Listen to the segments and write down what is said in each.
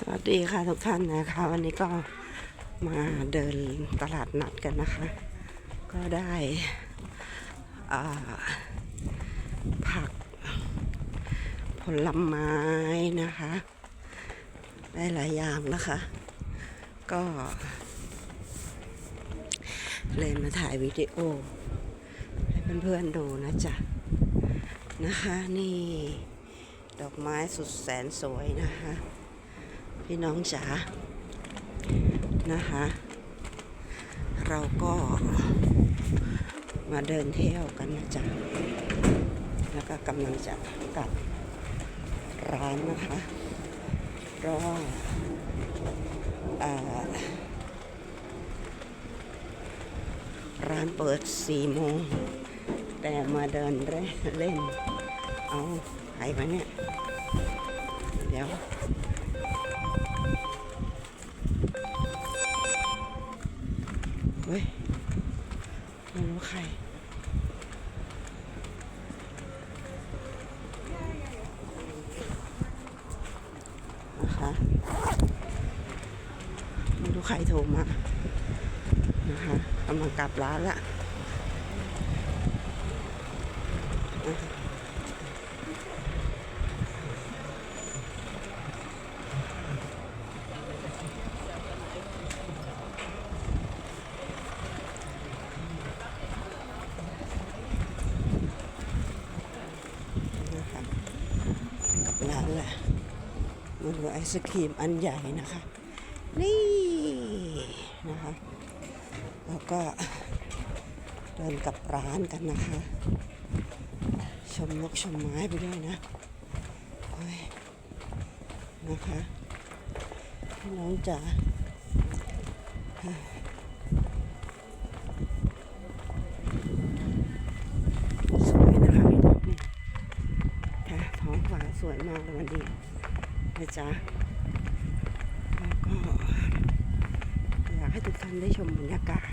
สวัสดีค่ะทุกท่านนะคะ วันนี้ก็มาเดินตลาดนัดกันนะคะ ก็ได้ผัก ผลไม้นะคะ ได้หลายอย่างนะคะ ก็ เลยมาถ่ายวิดีโอ ให้เพื่อนๆดูนะจ๊ะ นะคะนี่ ดอกไม้สุดแสนสวยนะคะ พี่น้องจ๋านะคะ เราก็มาเดินเที่ยวกันนะจ๊ะแล้วก็กำลังจะกลับร้านนะคะเพราะว่าร้านเปิดสี่โมง แต่มาเดินเล่นเล่นเอาไหมาเนี่ย เดี๋ยว เฮ้ยไม่รู้ใครนะคะไม่รู้ใครโทรมานะคะกำลังกลับร้านละนะคะกลับร้านแหละ มันเหลือไอศครีมอันใหญ่นะคะ นี่นะคะ แล้วก็เดินกลับร้านกันนะคะ ชมนกชมไม้ไปด้วยนะยนะคะ น้องจ๋า นะจ๊ะแล้วก็อยากให้ทุกท่านได้ชมบรรยากาศ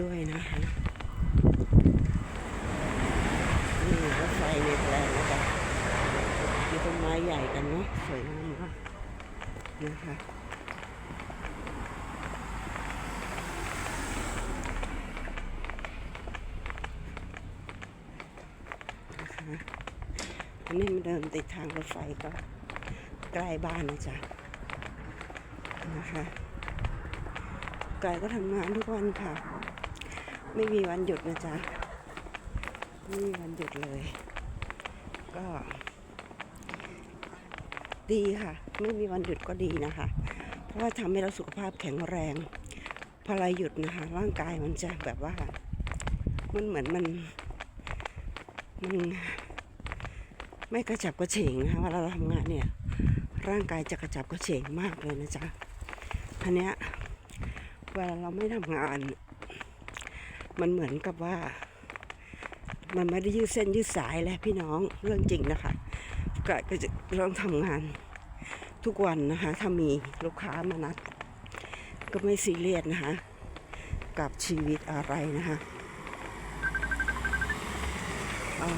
ด้วยนะคะนี่รถไฟในแปลงนะจ๊ะมีต้นไม้ใหญ่กันเนาะสวยงามมากนะคะนะคะอันนี้มันเดินติดทางรถไฟก็ ใกล้บ้านนะจ๊ะนะคะกายก็ทำงานทุกวันค่ะ ไม่มีวันหยุดนะจ๊ะไม่มีวันหยุดเลย ก็ ดีค่ะ ไม่มีวันหยุดก็ดีนะคะ เพราะว่าทำให้เราสุขภาพแข็งแรง พอเราหยุดนะคะ ร่างกายมันจะแบบว่า มันเหมือนมันมันไม่กระจับกระเฉงนะคะเวลาเราทำงานเนี่ย ร่างกายจะกระจับกระเฉงมากเลยนะจ๊ะอันเนี้ยเวลาเราไม่ทำงาน มันเหมือนกับว่า มันไม่ได้ยืดเส้นยืดสายแหละพี่น้องเรื่องจริงนะคะก็ก็จะต้องทำงานทุกวันนะคะ ถ้ามีลูกค้ามานัด ก็ไม่ซีเรียสนะคะ กับชีวิตอะไรนะคะเอา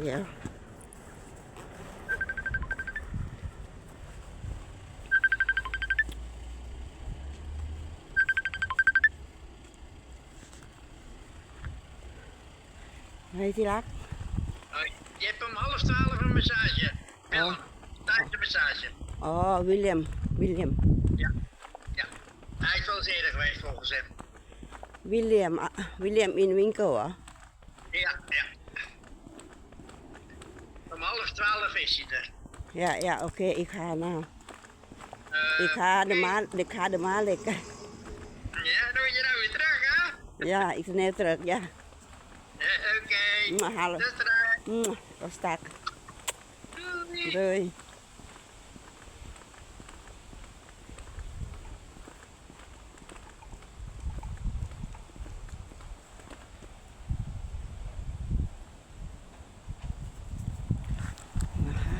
เดี๋ยว เฮ้ยที่รัก Oh, je hebt om half twaalf een massage. Willem, massage. อ๋อวิลเลียมวิลเลียม Ja. ja. Hij is wel eens eerder geweest volgens hem. วิลเลียมอะวิลเลียมอินวิงเกิลเหรอ Ja, ja. Om half twaalf is hij er. อย่าอย่าโอเคอีกคาหน้า Eh, อีกคาเดมาเด็กคาเดมาเล็ก Ja, dan moet je nou weer terug, hè? อย่าอีกสเนตรกอย่า Eh, Oké. มาหาเลย Tot eruit. อืมก็สตัก Doei. เลยนะคะ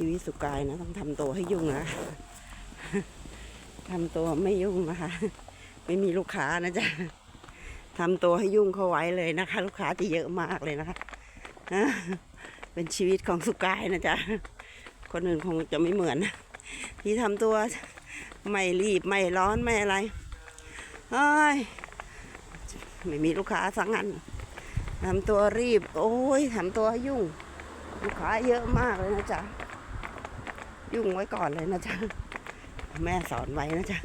ชีวิตสุกายนะ ต้องทำตัวให้ยุ่งนะทำตัวไม่ยุ่งนะคะ ไม่มีลูกค้านะจ๊ะทำตัวให้ยุ่งเข้าไว้เลยนะคะ ลูกค้าที่เยอะมากเลยนะคะเป็นชีวิตของสุกายนะจ๊ะคนอื่นคงจะไม่เหมือนที่ทำตัวไม่รีบไม่ร้อนไม่อะไรเอ้ยไม่มีลูกค้าสังงันทำตัวรีบ โอ้ยทำตัวให้ยุ่ง ลูกค้าเยอะมากเลยนะจ๊ะ ยุ่งไว้ก่อนเลยนะจ๊ะ แม่สอนไว้นะจ๊ะ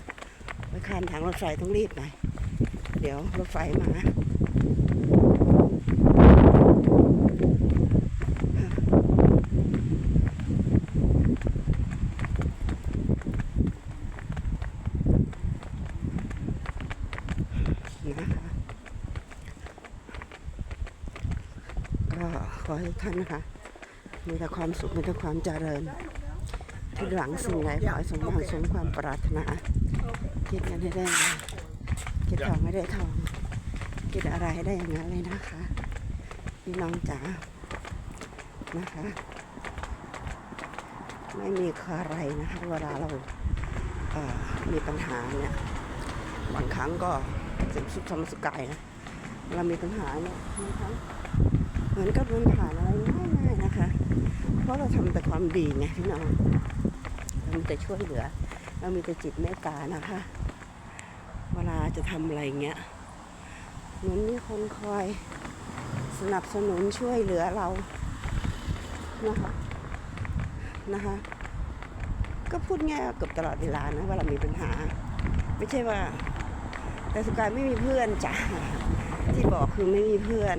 ไว้ข้ามทางรถไฟต้องรีบหน่อย เดี๋ยวรถไฟมานะคะก็ขอให้ท่านนะคะ มีแต่ความสุข มีแต่ความเจริญ ที่หลังสิ่งใดขอให้สมหวังสมความปรารถนาคิดกันให้ได้เงินคิดทองให้ได้ทองคิดอะไรให้ได้อย่างนั้นเลยนะคะพี่น้องจ๋านะคะ ไม่มีใครนะคะเวลาเราเอ่อมีปัญหาเนี่ยบางครั้งก็เสียงสุดทำสุกายนะเรามีปัญหาเนี่ยนะคะเหมือนกับมันผ่านอะไรง่ายๆนะคะ เพราะเราทำแต่ความดีไงพี่น้อง มีแต่ช่วยเหลือ เรามีแต่จิตเมตตานะคะ เวลาจะทำอะไรเงี้ยเหมือนมีคนคอยสนับสนุนช่วยเหลือเรานะคะนะคะ ก็พูดง่ายเกือบตลอดเวลานะว่าเรามีปัญหา ไม่ใช่ว่า แต่สุกายไม่มีเพื่อนจ้ะที่บอกคือไม่มีเพื่อน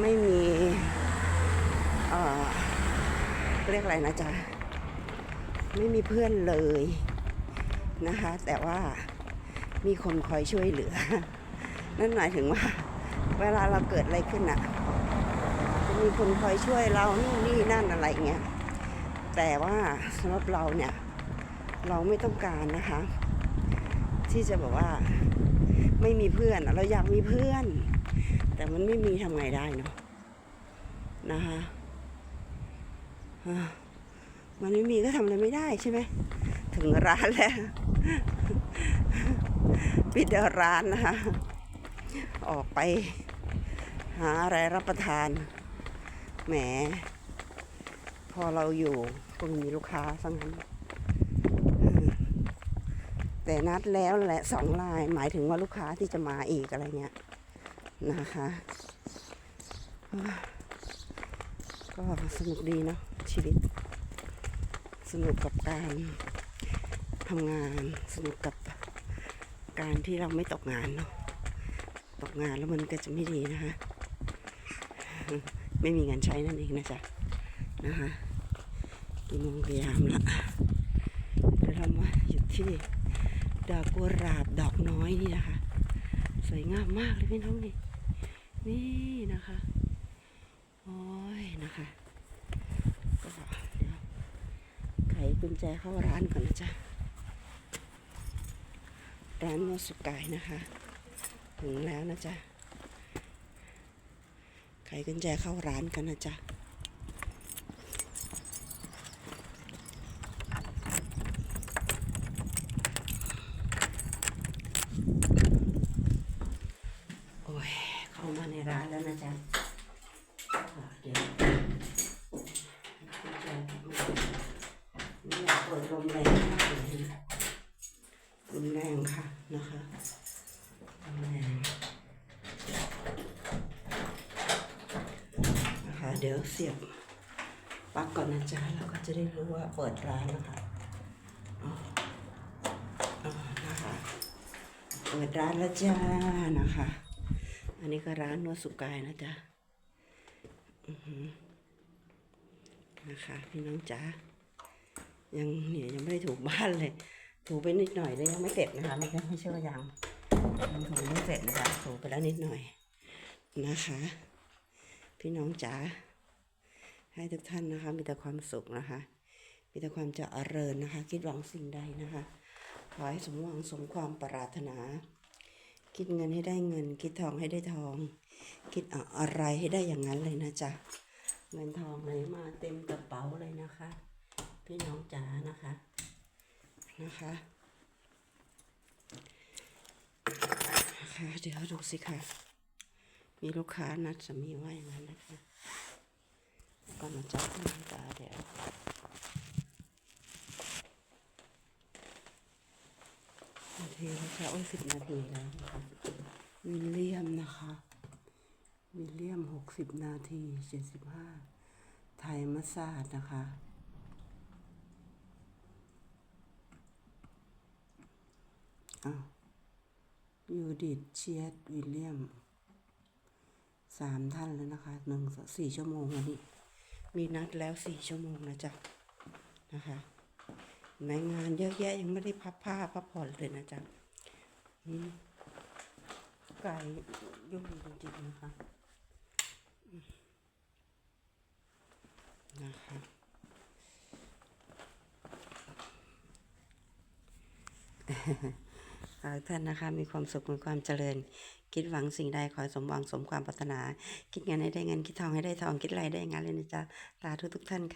ไม่มีเอ่อเรียกอะไรนะจ๊ะ ไม่มีเพื่อนเลยนะคะ แต่ว่ามีคนคอยช่วยเหลือ นั่นหมายถึงว่า เวลาเราเกิดอะไรขึ้นอะจะมีคนคอยช่วยเรานู่นนี่นั่นอะไรเงี้ยแต่ว่าสำหรับเราเนี่ยเราไม่ต้องการนะคะ ที่จะแบบว่าไม่มีเพื่อน เราอยากมีเพื่อน แต่มันไม่มีทำไงได้เนาะนะคะ มันไม่มีก็ทำอะไรไม่ได้ใช่ไหม ถึงร้านแล้ว ปิดร้านนะคะ ออกไป หาอะไรรับประทาน แหม พอเราอยู่ก็มีลูกค้าสังนั้นแต่นัดแล้วแหละสองลาย หมายถึงว่าลูกค้าที่จะมาอีกอะไรเงี้ยนะคะก็สนุกดีเนาะชีวิต สนุกกับการทำงานสนุกกับการที่เราไม่ตกงานเนาะตกงานแล้วมันก็จะไม่ดีนะคะไม่มีเงินใช้นั่นเองนะจ๊ะนะคะกี่โมงกี่ยามละเดี๋ยวเรามาหยุดที่ดอกกุหลาบดอกน้อยนี่นะคะ สวยงามมากเลยพี่น้องนี่นี่นะคะ โอ้ยนะคะก็เดี๋ยวไข กุญแจเข้าร้านก่อนนะจ๊ะ ร้านโมสุกายนะคะ ถึงแล้วนะจ๊ะ ไขกุญแจเข้าร้านกันนะจ๊ะ โอ้ย เข้ามาในร้านแล้วนะจ๊ะอะเดี๋ยวกุญแจไม่อยากเปิดลมแรงมากเลยนะลมแรงค่ะนะคะลมแรงนะคะ เดี๋ยวเสียบปลั๊กก่อนนะจ๊ะแล้วก็จะได้รู้ว่าเปิดร้านนะคะอ๋ออ๋อนะคะเปิดร้านแล้วจ้านะคะ อันนี้ก็ร้านนวดสุกายนะจ๊ะอือหือนะคะพี่น้องจ๋ายังเนี่ยยังไม่ได้ถูบ้านเลย ถูไปนิดหน่อยเลยยังไม่เสร็จนะคะไม่ใช่ไม่ใช่ว่ายังยังถูไม่เสร็จนะคะถูไปแล้วนิดหน่อยนะคะ พี่น้องจ๋า ให้ทุกท่านนะคะ มีแต่ความสุขนะคะ มีแต่ความเจริญนะคะ คิดหวังสิ่งใดนะคะ ขอให้สมหวังสมความปรารถนา คิดเงินให้ได้เงิน คิดทองให้ได้ทอง คิดอะไรให้ได้อย่างนั้นเลยนะจ๊ะ เงินทองไหลมาเต็มกระเป๋าเลยนะคะ พี่น้องจ๋านะคะ นะคะค่ะเดี๋ยวดูสิค่ะ มีลูกค้านัดสามีว่าอย่างนั้นนะคะ ก็มาจับน้ำตาเดี๋ยวนาทีแล้วค่ะโอ้ยสิบนาทีแล้วนะคะวิลเลียมนะคะ วิลเลียมหกสิบนาทีเจ็ดสิบห้าไทยมัสซาดนะคะอ้าวยูดิตเชียดวิลเลียมสามท่านแล้วนะคะหนึ่งสี่ชั่วโมงวันนี้ มีนัดแล้วสี่ชั่วโมงนะจ๊ะนะคะในงานเยอะแยะยังไม่ได้พับผ้าพับผ่อนเลยนะจ๊ะอืมไก่ยุ่งจริงๆนะคะ นะคะ ขอให้ท่านนะคะ มีความสุขมีความเจริญ คิดหวังสิ่งใดขอให้สมหวังสมความปรารถนา คิดงานให้ได้เงินคิดทองให้ได้ทองคิดอะไรได้งานเลยนะจ๊ะลาทุกทุกท่านค่ะ